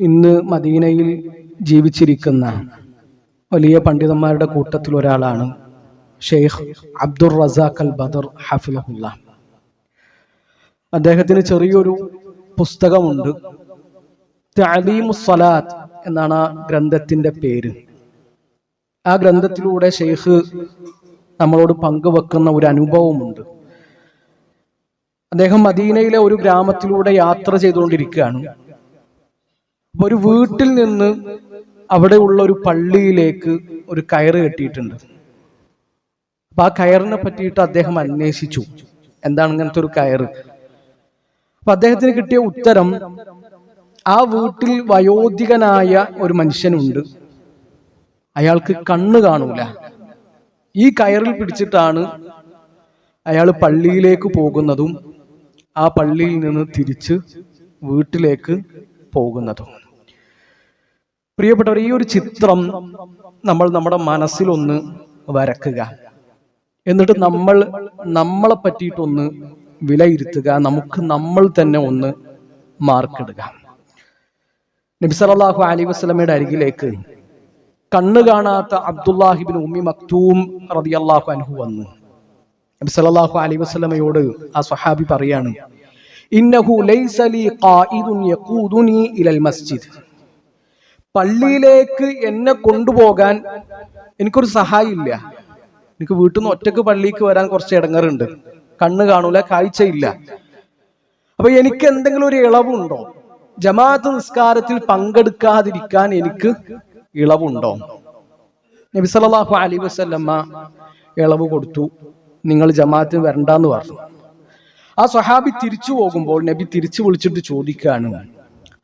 ഇന്ന് മദീനയിൽ ജീവിച്ചിരിക്കുന്ന വലിയ പണ്ഡിതന്മാരുടെ കൂട്ടത്തിൽ ഒരാളാണ് ഷെയ്ഖ് അബ്ദുർ റസാഖ് അൽ ബദർ ഹഫിലഹുല്ല അദ്ദേഹത്തിന് ചെറിയൊരു പുസ്തകമുണ്ട്. സലാത്ത് എന്നാണ് ആ ഗ്രന്ഥത്തിന്റെ പേര്. ആ ഗ്രന്ഥത്തിലൂടെ ഷെയ്ഖ് നമ്മളോട് പങ്കുവെക്കുന്ന ഒരു അനുഭവമുണ്ട്. അദ്ദേഹം മദീനയിലെ ഒരു ഗ്രാമത്തിലൂടെ യാത്ര ചെയ്തുകൊണ്ടിരിക്കുകയാണ്. അപ്പൊ ഒരു വീട്ടിൽ നിന്ന് അവിടെയുള്ള ഒരു പള്ളിയിലേക്ക് ഒരു കയറ് കെട്ടിയിട്ടുണ്ട്. അപ്പൊ ആ കയറിനെ പറ്റിയിട്ട് അദ്ദേഹം അന്വേഷിച്ചു. എന്താണ് ഇങ്ങനത്തെ ഒരു കയറ്? അപ്പൊ അദ്ദേഹത്തിന് കിട്ടിയ ഉത്തരം ആ വീട്ടിൽ വയോധികനായ ഒരു മനുഷ്യനുണ്ട്. അയാൾക്ക് കണ്ണ് കാണൂല. ഈ കയറിൽ പിടിച്ചിട്ടാണ് അയാൾ പള്ളിയിലേക്ക് പോകുന്നതും ആ പള്ളിയിൽ നിന്ന് തിരിച്ച് വീട്ടിലേക്ക് പോകുന്നതും. പ്രിയപ്പെട്ടവർ ഈ ഒരു ചിത്രം നമ്മൾ നമ്മുടെ മനസ്സിലൊന്ന് വരക്കുക. എന്നിട്ട് നമ്മൾ നമ്മളെ പറ്റിയിട്ടൊന്ന് വിലയിരുത്തുക. നമുക്ക് നമ്മൾ തന്നെ ഒന്ന് മാർക്കിടുക നബിസലാഹു അലി വസ്ലമയുടെ അരികിലേക്ക് കണ്ണു കാണാത്ത അബ്ദുല്ലാഹിബിൻ ഉമ്മി മക്തൂം റളിയല്ലാഹു അൻഹു വന്നു. നബി സല്ലല്ലാഹു അലൈഹി വസല്ലമയോട് ആ സ്വഹാബി പറയാണ് ഇന്നഹു ലൈസ ലി ഖായിദുൻ യഖൂദുനി ഇലൽ മസ്ജിദ്. പള്ളിയിലേക്ക് എന്നെ കൊണ്ടുപോകാൻ എനിക്കൊരു സഹായമില്ല. എനിക്ക് വീട്ടിൽ നിന്ന് ഒറ്റയ്ക്ക് പള്ളിക്ക് വരാൻ കുറച്ച് ഇടങ്ങറുണ്ട്. കണ്ണ് കാണൂല കാഴ്ചയില്ല. അപ്പൊ എനിക്ക് എന്തെങ്കിലും ഒരു ഇളവുണ്ടോ? ജമാഅത്ത് നിസ്കാരത്തിൽ പങ്കെടുക്കാതിരിക്കാൻ എനിക്ക് ഇളവുണ്ടോ? നബി സല്ലല്ലാഹു അലൈഹി വസല്ലമ്മ ഇളവ് കൊടുത്തു. നിങ്ങൾ ജമാഅത്തിന് വരണ്ടെന്ന് പറഞ്ഞു. ആ സ്വഹാബി തിരിച്ചു പോകുമ്പോൾ നബി തിരിച്ചു വിളിച്ചിട്ട് ചോദിക്കുകയാണ്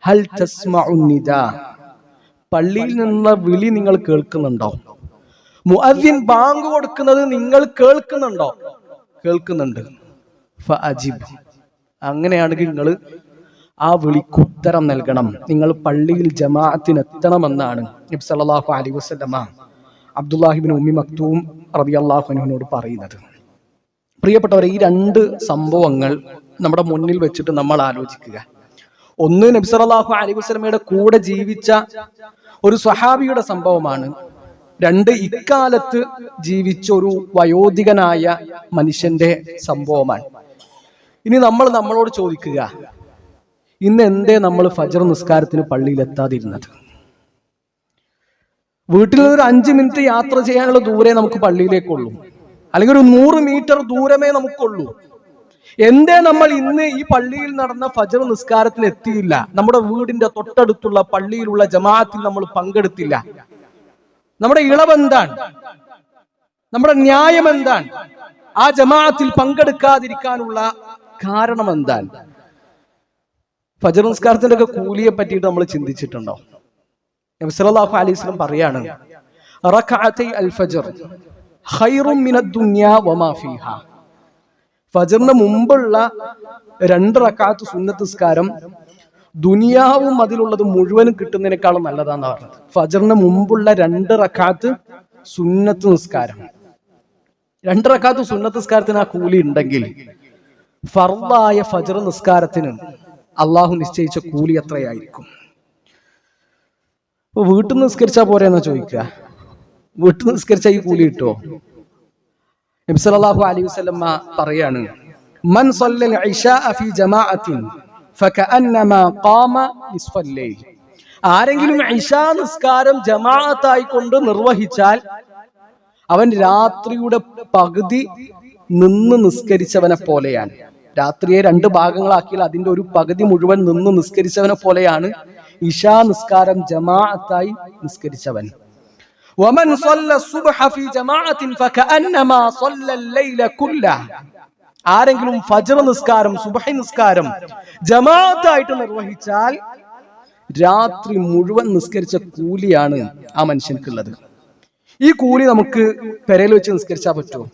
ഹൽ തസ്മഉ നിദാ? പള്ളിയിൽ നിന്നുള്ള വിളി നിങ്ങൾ കേൾക്കുന്നുണ്ടോ? മുഅദ്ദിൻ ബാങ്ക് കൊടുക്കുന്നത് നിങ്ങൾ കേൾക്കുന്നുണ്ടോ? കേൾക്കുന്നുണ്ട്. അങ്ങനെയാണെങ്കിൽ നിങ്ങൾ ആ വിളിക്ക് ഉത്തരം നൽകണം. നിങ്ങൾ പള്ളിയിൽ ജമാഅത്തിന് എത്തണമെന്നാണ് നബി സല്ലല്ലാഹു അലൈഹി വസല്ലമ അബ്ദുല്ലാഹിബിൻ ഉമ്മി മക്തൂം റളിയല്ലാഹു അൻഹുവിനോട് പറയുന്നത്. പ്രിയപ്പെട്ടവരെ ഈ രണ്ട് സംഭവങ്ങൾ നമ്മുടെ മുന്നിൽ വെച്ചിട്ട് നമ്മൾ ആലോചിക്കുക. ഒന്ന് നബി സല്ലല്ലാഹു അലൈഹി വസല്ലമയുടെ കൂടെ ജീവിച്ച ഒരു സ്വഹാബിയുടെ സംഭവമാണ്. രണ്ട് ഇക്കാലത്ത് ജീവിച്ച ഒരു വയോധികനായ മനുഷ്യന്റെ സംഭവമാണ്. ഇനി നമ്മൾ നമ്മളോട് ചോദിക്കുക ഇന്ന് എന്തേ നമ്മൾ ഫജർ നിസ്കാരത്തിന് പള്ളിയിൽ എത്താതിരുന്നത് വീട്ടിൽ ഒരു അഞ്ച് മിനിറ്റ് യാത്ര ചെയ്യാനുള്ള ദൂരെ നമുക്ക് പള്ളിയിലേക്കുള്ളൂ. അല്ലെങ്കിൽ ഒരു നൂറ് മീറ്റർ ദൂരമേ നമുക്കുള്ളൂ. എന്തേ നമ്മൾ ഇന്ന് ഈ പള്ളിയിൽ നടന്ന ഫജർ നിസ്കാരത്തിന് എത്തിയില്ല? നമ്മുടെ വീടിന്റെ തൊട്ടടുത്തുള്ള പള്ളിയിലുള്ള ജമാഅത്തിൽ നമ്മൾ പങ്കെടുത്തില്ല. നമ്മുടെ ഇളവെന്താണ് നമ്മുടെ ന്യായം എന്താണ്? ആ ജമാഅത്തിൽ പങ്കെടുക്കാതിരിക്കാനുള്ള കാരണം എന്താണ്? ഫജർ നിസ്കാരത്തിന്റെ ഒക്കെ കൂലിയെ പറ്റിയിട്ട് നമ്മൾ ചിന്തിച്ചിട്ടുണ്ടോ? നബി സല്ലല്ലാഹു അലൈഹി വസല്ലം പറയാണ് അൽ ഫജ്ർ ഖൈറും മിനദ് ദുനിയാ വമാ ഫീഹാ. ഫജറിന് മുമ്പുള്ള രണ്ട് റക്കാത്ത് സുന്നത്ത് നിസ്കാരം ദുനിയാവും അതിലുള്ളത് മുഴുവനും കിട്ടുന്നതിനേക്കാളും നല്ലതാന്ന് പറഞ്ഞത്. ഫജറിന് മുമ്പുള്ള രണ്ട് റക്കാത്ത് സുന്നത്ത് നിസ്കാരം. രണ്ട് റക്കാത്ത് സുന്നത്ത് നിസ്കാരത്തിന് ആ കൂലി ഉണ്ടെങ്കിൽ ഫർദായ ഫജർ നിസ്കാരത്തിന് അള്ളാഹു നിശ്ചയിച്ച കൂലി എത്രയായിരിക്കും? വീട്ടിൽ നിസ്കരിച്ചാ പോരെ എന്നാ ചോദിക്കുക? വീട്ടിൽ നിസ്കരിച്ചാ ഈ കൂലി കിട്ടുമോ നബി സല്ലല്ലാഹു അലൈഹി വസല്ലമ പറയാണ് മൻ സല്ലൽ ഇശാ ഫീ ജമാഅത്തിൻ ഫകഅന്നമ ഖാമ നിസ്ഫൽ ലൈൽ ആരെങ്കിലും ഇശാ നിസ്കാരം ജമാഅത്തായി കൊണ്ട് നിർവഹിച്ചാൽ അവൻ രാത്രിയുടെ പകുതി നിന്ന് നിസ്കരിച്ചവനെ പോലെയാണ്. രാത്രിയെ രണ്ട് ഭാഗങ്ങളാക്കിയാൽ അതിന്റെ ഒരു പകുതി മുഴുവൻ നിന്ന് നിസ്കരിച്ചവനെ പോലെയാണ് ഇശാ നിസ്കാരം ജമാഅത്തായി നിസ്കരിച്ചവൻ. ومن صلى الصبح في جماعة فكأنما صلى الليل كله ആരെങ്കിലും ഫജർ നിസ്കാരം സുബഹി നിസ്കാരം ജമാഅത്തായിട്ട് നിർവഹിച്ചാൽ രാത്രി മുഴുവൻ നിസ്കരിച്ച കൂലിയാണ് ആ മനുഷ്യൻക്കുള്ളത് ഈ കൂലി നമുക്ക് പെരയിൽ വെച്ച് നിസ്കരിച്ചാൽ പറ്റുമോ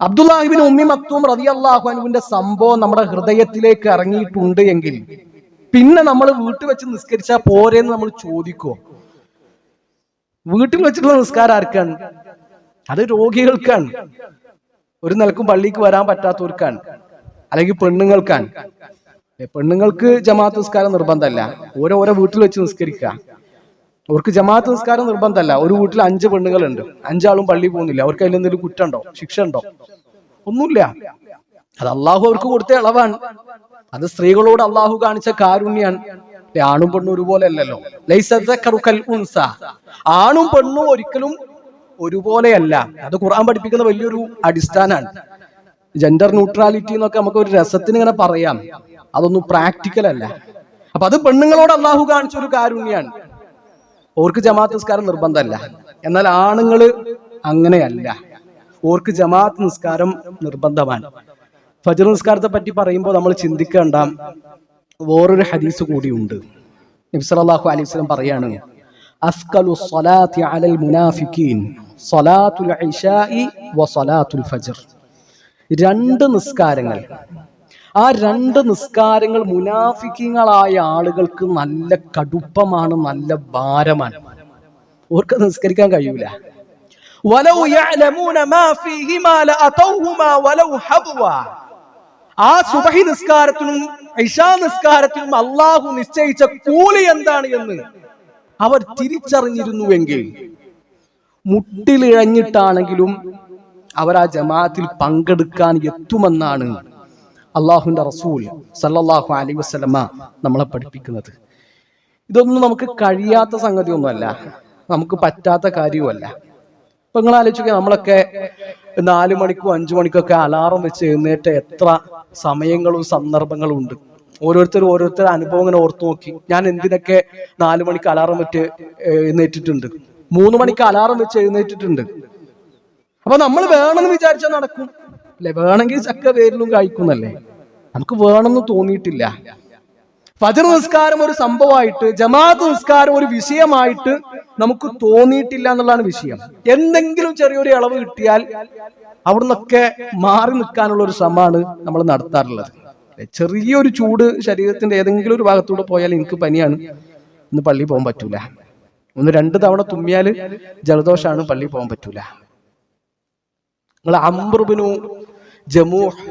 അബ്ദുല്ലാഹിബിൻ ഉമ്മി മക്തൂം റതി അള്ളാഹുനുവിന്റെ സംഭവം നമ്മുടെ ഹൃദയത്തിലേക്ക് ഇറങ്ങിയിട്ടുണ്ട് എങ്കിൽ പിന്നെ നമ്മൾ വീട്ടിൽ വെച്ച് നിസ്കരിച്ചാൽ പോരെന്ന് നമ്മൾ ചോദിക്കോ വീട്ടിൽ വെച്ചിട്ടുള്ള നിസ്കാരം ആർക്കാണ്? അത് രോഗികൾക്കാണ്. ഒരു നിലക്കും പള്ളിക്ക് വരാൻ പറ്റാത്തവർക്കാണ്. അല്ലെങ്കിൽ പെണ്ണുങ്ങൾക്കാണ്. പെണ്ണുങ്ങൾക്ക് ജമാഅത്ത് നിസ്കാരം നിർബന്ധമല്ല. ഓരോ ഓരോ വീട്ടിൽ വെച്ച് നിസ്കരിക്കുക. അവർക്ക് ജമാഅത്ത് നിസ്കാരം നിർബന്ധമല്ല. ഒരു വീട്ടിൽ അഞ്ച് പെണ്ണുങ്ങളുണ്ട്. അഞ്ചാളും പള്ളി പോകുന്നില്ല. അവർക്ക് അതിൽ എന്തെങ്കിലും കുറ്റമുണ്ടോ? ശിക്ഷ ഉണ്ടോ? ഒന്നുമില്ല. അത് അള്ളാഹു അവർക്ക് കൊടുത്ത ഇളവാണ്. അത് സ്ത്രീകളോട് അള്ളാഹു കാണിച്ച കാരുണ്യാണ്. ആണും പെണ്ണും ഒരുപോലെ അല്ലല്ലോ ഉൻസ. ആണും പെണ്ണും ഒരിക്കലും ഒരുപോലെയല്ല. അത് ഖുർആൻ പഠിപ്പിക്കുന്ന വലിയൊരു അടിസ്ഥാനാണ്. ജെൻഡർ ന്യൂട്രാലിറ്റി എന്നൊക്കെ നമുക്ക് ഒരു രസത്തിന് ഇങ്ങനെ പറയാം. അതൊന്നും പ്രാക്ടിക്കൽ അല്ല. അപ്പൊ അത് പെണ്ണുങ്ങളോട് അള്ളാഹു കാണിച്ച ഒരു കാരുണ്യാണ്. ഓർക്ക് ജമാഅത്ത് നിസ്കാരം നിർബന്ധമല്ല. എന്നാൽ ആണുങ്ങൾ അങ്ങനെയല്ല. ഓർക്ക് ജമാഅത്ത് നിസ്കാരം നിർബന്ധമാണ്. ഫജർ നിസ്കാരത്തെ പറ്റി പറയുമ്പോൾ നമ്മൾ ചിന്തിക്കേണ്ട വേറൊരു ഹദീസ് കൂടിയുണ്ട്. നബി സല്ലല്ലാഹു അലൈഹി വസ്ലം പറയാണ് അസ്കലു സ്വലാത്തി അലൽ മുനാഫിക്കീൻ സ്വലാത്തുൽ ഇശാഇ വ സ്വലാത്തുൽ ഫജ്ർ. രണ്ട് നിസ്കാരങ്ങൾ. ആ രണ്ട് നിസ്കാരങ്ങൾ മുനാഫിക്കങ്ങളായ ആളുകൾക്ക് നല്ല കടുപ്പമാണ് നല്ല ഭാരമാണ്. ഓർക്ക് നിസ്കരിക്കാൻ കഴിയൂല. വലൗ യഅലമൂന മാ ഫീഹിമാ ലഅതൗഹുമാ വലൗ ഹബ്വാ. ആ സുബഹി നിസ്കാരത്തിനും ഇഷാ നിസ്കാരത്തിനും അള്ളാഹു നിശ്ചയിച്ച കൂലി എന്താണ് എന്ന് അവർ തിരിച്ചറിഞ്ഞിരുന്നുവെങ്കിൽ മുട്ടിലിഴഞ്ഞിട്ടാണെങ്കിലും അവർ ആ ജമാഅത്തിൽ പങ്കെടുക്കാൻ എത്തുമെന്നാണ് അള്ളാഹുവിന്റെ റസൂൽ സല്ലാഹു അലൈഹി വസല്ലമ നമ്മളെ പഠിപ്പിക്കുന്നത്. ഇതൊന്നും നമുക്ക് കഴിയാത്ത സംഗതിയൊന്നുമല്ല. നമുക്ക് പറ്റാത്ത കാര്യവുമല്ല. ഇപ്പൊ നിങ്ങൾ ആലോചിക്കുക നമ്മളൊക്കെ നാലു മണിക്കും അഞ്ചു മണിക്കൊക്കെ അലാറം വെച്ച് എഴുന്നേറ്റ എത്ര സമയങ്ങളും സന്ദർഭങ്ങളും ഉണ്ട്. ഓരോരുത്തർ ഓരോരുത്തരുടെ അനുഭവം ഇങ്ങനെ ഓർത്തു നോക്കി. ഞാൻ എന്തിനൊക്കെ നാലു മണിക്ക് അലാറം വെച്ച് എഴുന്നേറ്റിട്ടുണ്ട്? മൂന്ന് മണിക്ക് അലാറം വെച്ച് എഴുന്നേറ്റിട്ടുണ്ട്. അപ്പൊ നമ്മൾ വേണമെന്ന് വിചാരിച്ചാൽ നടക്കും. അല്ലെ? വേണമെങ്കിൽ ചക്ക വേരിലും കഴിക്കുന്നല്ലേ? നമുക്ക് വേണമെന്ന് തോന്നിയിട്ടില്ല. ഫജർ നിസ്കാരം ഒരു സംഭവമായിട്ട് ജമാഅത്ത് നിസ്കാരം ഒരു വിഷയമായിട്ട് നമുക്ക് തോന്നിയിട്ടില്ല എന്നുള്ളതാണ് വിഷയം. എന്തെങ്കിലും ചെറിയൊരു ഇളവ് കിട്ടിയാൽ അവിടുന്നൊക്കെ മാറി നിൽക്കാനുള്ള ഒരു ശ്രമമാണ് നമ്മൾ നടത്താറുള്ളത്. ചെറിയൊരു ചൂട് ശരീരത്തിന്റെ ഏതെങ്കിലും ഒരു ഭാഗത്തൂടെ പോയാൽ എനിക്ക് പനിയാണ്. ഇന്ന് പള്ളി പോകാൻ പറ്റൂല. ഒന്ന് രണ്ട് തവണ തുമ്മിയാൽ ജലദോഷമാണ് പള്ളി പോകാൻ പറ്റൂല. നിങ്ങൾ അമ്രുബിനു ജമൂഹ്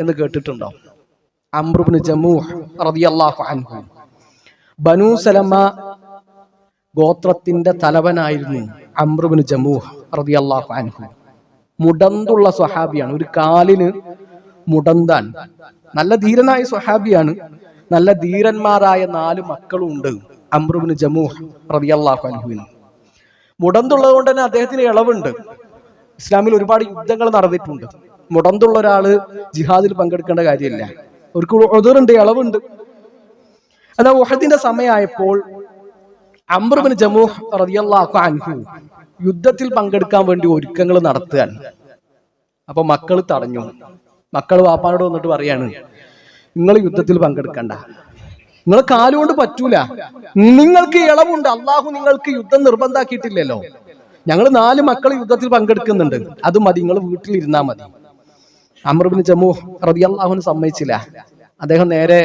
എന്ന് കേട്ടിട്ടുണ്ടോ? അമ്രുബിന് ജമൂഹ് റളിയല്ലാഹു അൻഹു. ബനു സലമ ഗോത്രത്തിന്റെ തലവനായിരുന്നു അമ്രുബിന് ജമൂഹ് റളിയല്ലാഹു അൻഹു. മുടന്തുള്ള സ്വഹാബിയാണ്. ഒരു കാലിന് മുടന്താൻ. നല്ല ധീരനായ സ്വഹാബിയാണ്. നല്ല ധീരന്മാരായ നാല് മക്കളും ഉണ്ട് അമ്രുബിന് ജമൂഹ് റളിയല്ലാഹു അൻഹുവിന്. മുടന്തുള്ളത് കൊണ്ട് തന്നെ അദ്ദേഹത്തിന് ഇളവുണ്ട്. ഇസ്ലാമിൽ ഒരുപാട് യുദ്ധങ്ങൾ നടന്നിട്ടുണ്ട്. മുടന്തുള്ള ഒരാൾ ജിഹാദിൽ പങ്കെടുക്കേണ്ട കാര്യമില്ല. ഒരു ഒതുറുണ്ട് ഇളവുണ്ട്. എന്നാൽ ഉഹദിന്റെ സമയമായപ്പോൾ അമ്രുബിൻ ജമൂഹ് റളിയല്ലാഹു അൻഹു യുദ്ധത്തിൽ പങ്കെടുക്കാൻ വേണ്ടി ഒരുക്കങ്ങൾ നടത്തുകയാണ്. അപ്പൊ മക്കൾ തടഞ്ഞു. മക്കൾ വാപ്പാനോട് വന്നിട്ട് പറയാണ് നിങ്ങൾ യുദ്ധത്തിൽ പങ്കെടുക്കണ്ട. നിങ്ങൾ കാലുകൊണ്ട് പറ്റൂല. നിങ്ങൾക്ക് ഇളവുണ്ട്. അള്ളാഹു നിങ്ങൾക്ക് യുദ്ധം നിർബന്ധാക്കിയിട്ടില്ലല്ലോ. ഞങ്ങൾ നാല് മക്കൾ യുദ്ധത്തിൽ പങ്കെടുക്കുന്നുണ്ട്. അത് മതി. നിങ്ങൾ വീട്ടിലിരുന്നാ മതി. അമ്രുബിന് ജമു റബി അള്ളാഹുന് സമ്മതിച്ചില്ല. അദ്ദേഹം നേരെ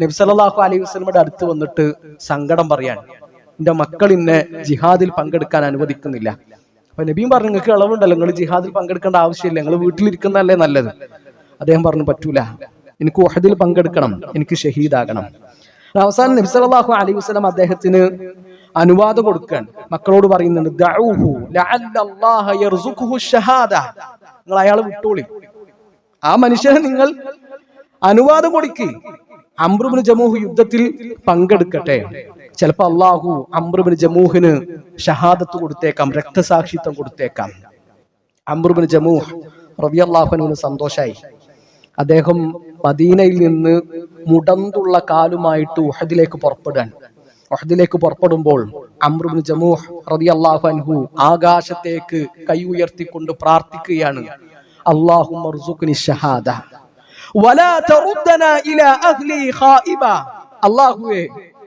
നബ്സലാഹു അലൈഹി വസ്ലമയുടെ അടുത്ത് വന്നിട്ട് സങ്കടം പറയാണ്. എന്റെ മക്കൾ ഇന്നെ ജിഹാദിൽ പങ്കെടുക്കാൻ അനുവദിക്കുന്നില്ല. അപ്പൊ നബിയും പറഞ്ഞു നിങ്ങൾക്ക് ഇളവുണ്ടല്ലോ നിങ്ങൾ ജിഹാദിൽ പങ്കെടുക്കേണ്ട ആവശ്യമില്ല നിങ്ങൾ വീട്ടിലിരിക്കുന്നതല്ലേ നല്ലത്? അദ്ദേഹം പറഞ്ഞു പറ്റൂല എനിക്ക് വഹദിൽ പങ്കെടുക്കണം എനിക്ക് ഷഹീദാകണം. അവസാനം നബി സല്ലല്ലാഹു അലൈഹി വസല്ലം അദ്ദേഹത്തിന് അനുവാദം കൊടുക്കാൻ മക്കളോട് പറയുന്നുണ്ട് ദഅൂഹു ലഅല്ലല്ലാഹ യർസുഖുഹു ഷഹാദ. നിങ്ങൾ അയാളെ വിട്ടോളി. ആ മനുഷ്യനെ നിങ്ങൾ അനുവാദം കൊടുക്കി. അമ്രുബിന് ജമൂഹ് യുദ്ധത്തിൽ പങ്കെടുക്കട്ടെ. ചിലപ്പോ അള്ളാഹു അമ്രുബിന് ജമൂഹിന് ഷഹാദത്ത് കൊടുത്തേക്കാം രക്തസാക്ഷിത്വം കൊടുത്തേക്കാം. അമ്രുബിന് ജമൂഹ് റബി റബിയല്ലാഹുവിന് സന്തോഷായി. അദ്ദേഹം മദീനയിൽ നിന്ന് മുടന്തുള്ള കാലുമായിട്ട് ഉഹദിലേക്ക് പുറപ്പെടാൻ ഉഹദിലേക്ക് പുറപ്പെടുമ്പോൾ അമ്രുബിൻ ജമൂഹ് റളിയല്ലാഹു അൻഹു ആകാശത്തേക്ക് കൈ ഉയർത്തിക്കൊണ്ട് പ്രാർത്ഥിക്കുകയാണ്. അള്ളാഹു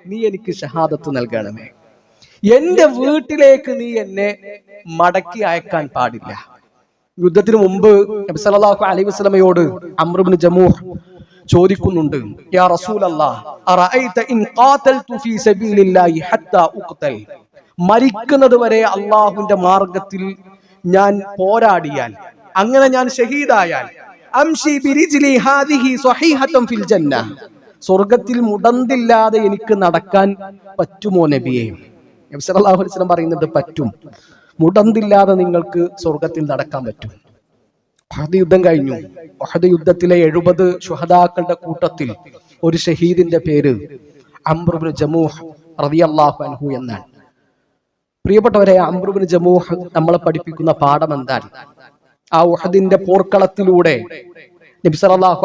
നീ എനിക്ക് ഷഹാദത്ത് നൽകണമേ. എന്റെ വീട്ടിലേക്ക് നീ എന്നെ മടക്കി അയക്കാൻ പാടില്ല. യുദ്ധത്തിന് മുമ്പ് നബി സല്ലല്ലാഹു അലൈഹി വസല്ലമയോട് അമ്രുബ്നു ജമൂഹ് ചോദിക്കുന്നുണ്ട് യാ ഉഖ്തൽ? മരിക്കുന്നത് വരെ അള്ളാഹുവിന്റെ മാർഗത്തിൽ ഞാൻ പോരാടിയാൽ അങ്ങനെ ഞാൻ ഷഹീദായാൽ അംഷി ബിരിജ്ലി ഹാദിഹി സ്വഹീഹത്തൻ ഫിൽ ജന്ന. സ്വർഗത്തിൽ മുടന്തില്ലാതെ എനിക്ക് നടക്കാൻ പറ്റുമോ നബിയെ? നബി അലൈഹി വസല്ലം പറയുന്നത് പറ്റും. മുടന്തില്ലാതെ നിങ്ങൾക്ക് സ്വർഗത്തിൽ നടക്കാൻ പറ്റും. ഹദ് യുദ്ധം കഴിഞ്ഞു. ഹദ് യുദ്ധത്തിലെ എഴുപത് ശുഹദാക്കളുടെ കൂട്ടത്തിൽ ഒരു ഷഹീദിന്റെ പേര് അംബ്രുബിന് ജമൂഹ് റളിയല്ലാഹു അൻഹു എന്നാണ്. പ്രിയപ്പെട്ടവരെ അംബ്രുബിന് ജമൂഹ് നമ്മളെ പഠിപ്പിക്കുന്ന പാഠം എന്താണ്? ആ ഉഹദിന്റെ പോർക്കളത്തിലൂടെ നബി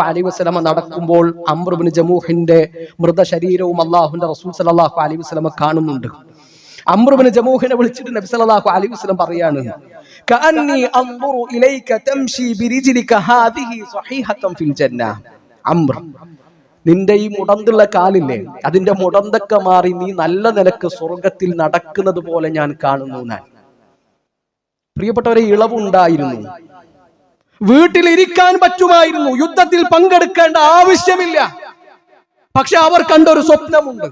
അലൈ വസ്ലമ നടക്കുമ്പോൾ അംബ്രുബിന് ജമൂഹിന്റെ മൃതശരീരവും അള്ളാഹുന്റെ റസൂൽ സലാഹു അലൈ വസ്ലമ കാണുന്നുണ്ട്. അമ്രുബിന് ജമൂഹിനെ വിളിച്ചിട്ട് നബി സല്ലല്ലാഹു അലൈഹി പറയാണ് കഅന്നി അൻദുറു ഇലൈക തംശി ഹാദിഹി ഫിൽ നിന്റെ ഈ മുടന്തുള്ള കാലില്ലേ? അതിന്റെ മുടന്തൊക്കെ മാറി നീ നല്ല നിലയ്ക്ക് സ്വർഗത്തിൽ നടക്കുന്നത് പോലെ ഞാൻ കാണുന്നു ഞാൻ പ്രിയപ്പെട്ടവരെ ഇളവുണ്ടായിരുന്നു. വീട്ടിലിരിക്കാൻ പറ്റുമായിരുന്നു. യുദ്ധത്തിൽ പങ്കെടുക്കേണ്ട ആവശ്യമില്ല. പക്ഷെ അവർ കണ്ട ഒരു സ്വപ്നമുണ്ട്.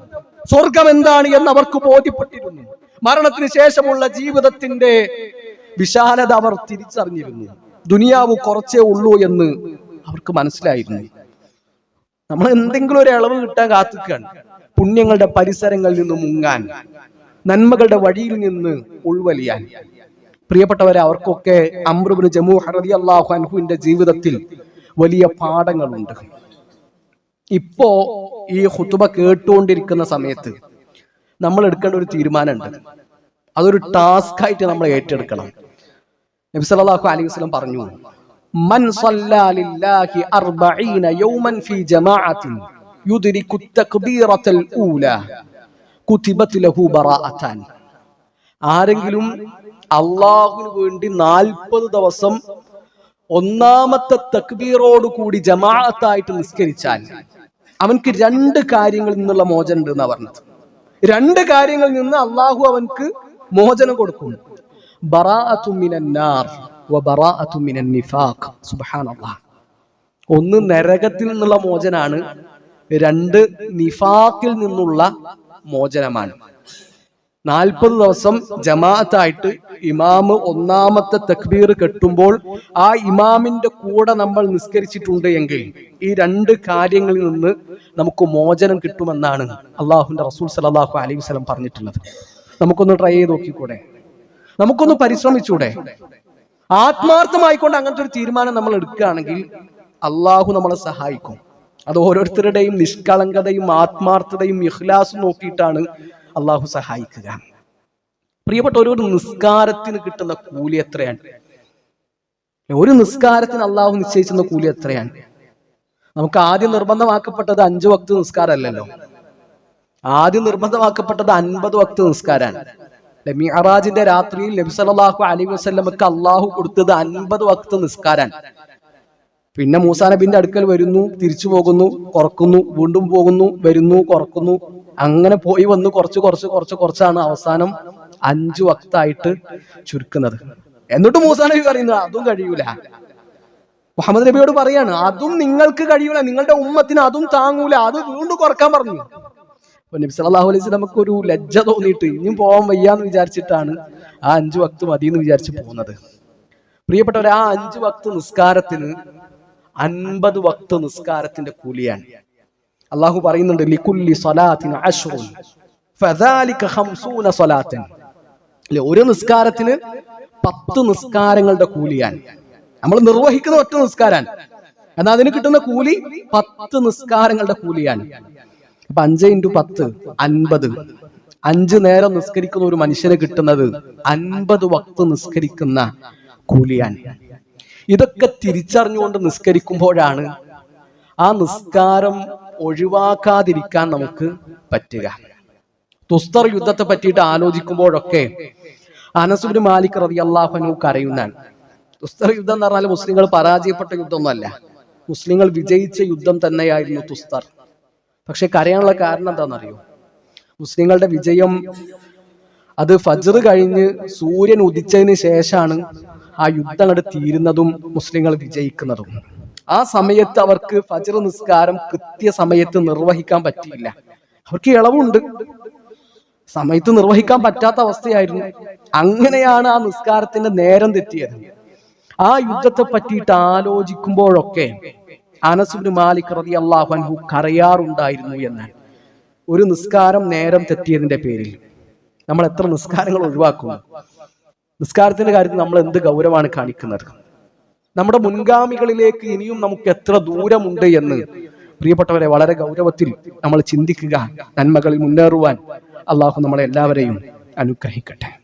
സ്വർഗം എന്താണ് എന്ന് അവർക്ക് ബോധ്യപ്പെട്ടിരുന്നു. മരണത്തിന് ശേഷമുള്ള ജീവിതത്തിന്റെ വിശാലത അവർ തിരിച്ചറിഞ്ഞിരുന്നു. ദുനിയാവ് കുറച്ചേ ഉള്ളൂ എന്ന് അവർക്ക് മനസ്സിലായിരുന്നു. നമ്മൾ എന്തെങ്കിലും ഒരു ഇളവ് കിട്ടാൻ കാത്തിക്കാണ് പുണ്യങ്ങളുടെ പരിസരങ്ങളിൽ നിന്ന് മുങ്ങാൻ നന്മകളുടെ വഴിയിൽ നിന്ന് ഉൾവലിയാൻ. പ്രിയപ്പെട്ടവരെ അവർക്കൊക്കെ അമ്രുബിന് ജമു ഹറതി അള്ളാഹു അൻഹുവിന്റെ ജീവിതത്തിൽ വലിയ പാഠങ്ങളുണ്ട്. ഇപ്പോ ഈ ഹുത്തുബ കേട്ടുകൊണ്ടിരിക്കുന്ന സമയത്ത് നമ്മൾ എടുക്കേണ്ട ഒരു തീരുമാനമുണ്ട്. അതൊരു ടാസ്ക് ആയിട്ട് നമ്മൾ ഏറ്റെടുക്കണം. നബി സല്ലല്ലാഹു അലൈഹി വസല്ലം പറഞ്ഞു മൻ സല്ലാ ലില്ലാഹി അർബഈന യൗമൻ ഫീ ജമാഅത്തിൻ യുദ്രികു തക്ബീറത്തൽ ഊല ലഹു ബറാഅത്താൻ. ആരെങ്കിലും അള്ളാഹുവിന് വേണ്ടി നാൽപ്പത് ദിവസം ഒന്നാമത്തെ തക്ബീറോട് കൂടി ജമാഅത്തായിട്ട് നിസ്കരിച്ചാൽ അവൻക്ക് രണ്ട് കാര്യങ്ങളിൽ നിന്നുള്ള മോചനം ഉണ്ട് എന്നാ പറഞ്ഞത്. രണ്ട് കാര്യങ്ങളിൽ നിന്ന് അള്ളാഹു അവൻക്ക് മോചനം കൊടുക്കും. ഒന്ന് നരകത്തിൽ നിന്നുള്ള മോചനാണ് രണ്ട് നിഫാക്കിൽ നിന്നുള്ള മോചനമാണ്. നാൽപ്പത് ദിവസം ജമാഅത്തായിട്ട് ഇമാമ് ഒന്നാമത്തെ തക്ബീർ കെട്ടുമ്പോൾ ആ ഇമാമിന്റെ കൂടെ നമ്മൾ നിസ്കരിച്ചിട്ടുണ്ട് എങ്കിൽ ഈ രണ്ട് കാര്യങ്ങളിൽ നിന്ന് നമുക്ക് മോചനം കിട്ടുമെന്നാണ് അള്ളാഹുന്റെ റസൂൽ സലാഹു അലൈഹി വസ്ലം പറഞ്ഞിട്ടുള്ളത്. നമുക്കൊന്ന് ട്രൈ ചെയ്ത് നോക്കിക്കൂടെ? നമുക്കൊന്ന് പരിശ്രമിച്ചൂടെ? ആത്മാർത്ഥമായിക്കൊണ്ട് അങ്ങനത്തെ ഒരു തീരുമാനം നമ്മൾ എടുക്കുകയാണെങ്കിൽ അള്ളാഹു നമ്മളെ സഹായിക്കും. അത് ഓരോരുത്തരുടെയും നിഷ്കളങ്കതയും ആത്മാർത്ഥതയും ഇഹ്ലാസും നോക്കിയിട്ടാണ് അള്ളാഹു സഹായിക്കുക. പ്രിയപ്പെട്ട ഒരു നിസ്കാരത്തിന് കിട്ടുന്ന കൂലി എത്രയാണ്? ഒരു നിസ്കാരത്തിന് അള്ളാഹു നിശ്ചയിച്ചിരുന്ന കൂലി എത്രയാണ്? നമുക്ക് ആദ്യം നിർബന്ധമാക്കപ്പെട്ടത് അഞ്ചു വക്ത് നിസ്കാരമല്ലല്ലോ. ആദ്യം നിർബന്ധമാക്കപ്പെട്ടത് അൻപത് വക്ത് നിസ്കാരാണ് മിഹറാജിന്റെ രാത്രിയിൽ നബി സല്ലല്ലാഹു അലൈഹി വസല്ലമക്ക് അള്ളാഹു കൊടുത്തത് അൻപത് വക്ത് നിസ്കാരാണ് പിന്നെ മൂസാ നബിന്റെ അടുക്കൽ വരുന്നു തിരിച്ചു പോകുന്നു കുറക്കുന്നു വീണ്ടും പോകുന്നു വരുന്നു കുറക്കുന്നു അങ്ങനെ പോയി വന്ന് കുറച്ച് കുറച്ച് കുറച്ച് കുറച്ചാണ് അവസാനം അഞ്ചു വക്തായിട്ട് ചുരുക്കുന്നത്. എന്നിട്ട് മൂസാ നബി പറയുന്നത് അതും കഴിയൂല. മുഹമ്മദ് നബിയോട് പറയാണ് അതും നിങ്ങൾക്ക് കഴിയൂല നിങ്ങളുടെ ഉമ്മത്തിന് അതും താങ്ങൂല അത് വീണ്ടും കുറയ്ക്കാൻ പറഞ്ഞു. നബി സല്ലല്ലാഹു അലൈഹി നമുക്ക് ഒരു ലജ്ജ തോന്നിയിട്ട് ഇനിയും പോകാൻ വയ്യാന്ന് വിചാരിച്ചിട്ടാണ് ആ അഞ്ചു വക്ത് മതി എന്ന് വിചാരിച്ച് പോകുന്നത്. പ്രിയപ്പെട്ടവരെ ആ അഞ്ചു വക്ത് നിസ്കാരത്തിന് അൻപത് വക്ത് നിസ്കാരത്തിന്റെ കൂലിയാണ്. അള്ളാഹു പറയുന്നുണ്ട് ലിക്കുല്ലി സലാത്തിന് അശ്റുൻ ഫദാലിക അല്ലെ ഒരു നിസ്കാരത്തിന് പത്ത് നിസ്കാരങ്ങളുടെ കൂലിയാൻ നമ്മൾ നിർവഹിക്കുന്ന ഒറ്റ നിസ്കാരാൻ എന്നാൽ അതിന് കിട്ടുന്ന കൂലി പത്ത് നിസ്കാരങ്ങളുടെ കൂലിയാണ്. അപ്പൊ അഞ്ച് ഇന്റു പത്ത് അൻപത്. അഞ്ച് നേരം നിസ്കരിക്കുന്ന ഒരു മനുഷ്യന് കിട്ടുന്നത് അൻപത് വക്ത് നിസ്കരിക്കുന്ന കൂലിയാണ്. ഇതൊക്കെ തിരിച്ചറിഞ്ഞുകൊണ്ട് നിസ്കരിക്കുമ്പോഴാണ് ആ നിസ്കാരം ഒഴിവാക്കാതിരിക്കാൻ നമുക്ക് പറ്റുക. തുസ്തർ യുദ്ധത്തെ പറ്റിയിട്ട് ആലോചിക്കുമ്പോഴൊക്കെ അനസുബിന് മാലിക് റതി അള്ളാഹുനു കരയുന്നതാണ്. തുസ്തർ യുദ്ധം എന്ന് പറഞ്ഞാൽ മുസ്ലിങ്ങൾ പരാജയപ്പെട്ട യുദ്ധമൊന്നുമല്ല. മുസ്ലിങ്ങൾ വിജയിച്ച യുദ്ധം തന്നെയായിരുന്നു തുസ്തർ പക്ഷെ കരയാനുള്ള കാരണം എന്താണെന്നറിയോ? മുസ്ലിങ്ങളുടെ വിജയം അത് ഫജർ കഴിഞ്ഞ് സൂര്യൻ ഉദിച്ചതിന് ശേഷമാണ് ആ യുദ്ധം അങ്ങോട്ട് തീരുന്നതും മുസ്ലിങ്ങൾ വിജയിക്കുന്നതും. ആ സമയത്ത് അവർക്ക് ഫജർ നിസ്കാരം കൃത്യസമയത്ത് നിർവഹിക്കാൻ പറ്റിയില്ല. അവർക്ക് ഇളവുണ്ട്. സമയത്ത് നിർവഹിക്കാൻ പറ്റാത്ത അവസ്ഥയായിരുന്നു. അങ്ങനെയാണ് ആ നിസ്കാരത്തിന്റെ നേരം തെറ്റിയത്. ആ യുദ്ധത്തെ പറ്റിയിട്ട് ആലോചിക്കുമ്പോഴൊക്കെ അനസുബിന് മാലിക് റതി അള്ളാഹു കരയാറുണ്ടായിരുന്നു എന്ന്. ഒരു നിസ്കാരം നേരം തെറ്റിയതിന്റെ പേരിൽ നമ്മൾ എത്ര നിസ്കാരങ്ങൾ ഒഴിവാക്കുന്നു നിസ്കാരത്തിന്റെ കാര്യത്തിൽ നമ്മൾ എന്ത് ഗൗരവമാണ് കാണിക്കുന്നത്? നമ്മുടെ മുൻഗാമികളിലേക്ക് ഇനിയും നമുക്ക് എത്ര ദൂരമുണ്ട് എന്ന്. പ്രിയപ്പെട്ടവരെ വളരെ ഗൗരവത്തിൽ നമ്മൾ ചിന്തിക്കുക നന്മകളിൽ മുന്നേറുവാൻ. അള്ളാഹു നമ്മളെ എല്ലാവരെയും അനുഗ്രഹിക്കട്ടെ.